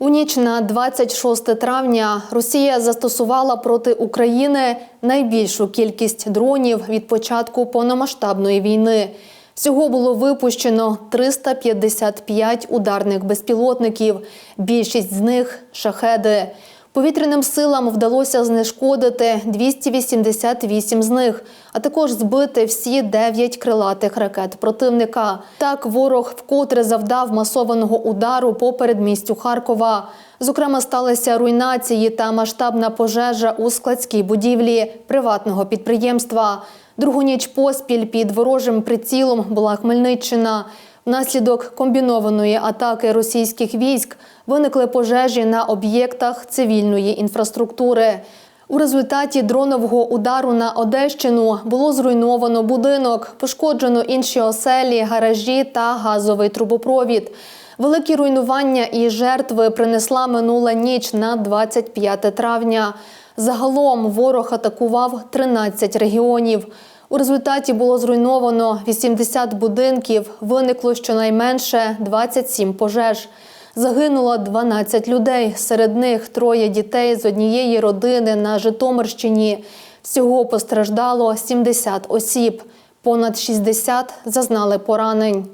У ніч на 26 травня Росія застосувала проти України найбільшу кількість дронів від початку повномасштабної війни. Всього було випущено 355 ударних безпілотників. Більшість з них шахеди. Повітряним силам вдалося знешкодити 288 з них, а також збити всі 9 крилатих ракет противника. Так, ворог вкотре завдав масованого удару по передмістю Харкова. Зокрема, сталися руйнації та масштабна пожежа у складській будівлі приватного підприємства. Другу ніч поспіль під ворожим прицілом була Хмельниччина. Внаслідок комбінованої атаки російських військ виникли пожежі на об'єктах цивільної інфраструктури. У результаті дронового удару на Одещину було зруйновано будинок, пошкоджено інші оселі, гаражі та газовий трубопровід. Великі руйнування і жертви принесла минула ніч на 25 травня. Загалом ворог атакував 13 регіонів. У результаті було зруйновано 80 будинків, виникло щонайменше 27 пожеж. Загинуло 12 людей, серед них троє дітей з однієї родини на Житомирщині. Всього постраждало 70 осіб, понад 60 зазнали поранень.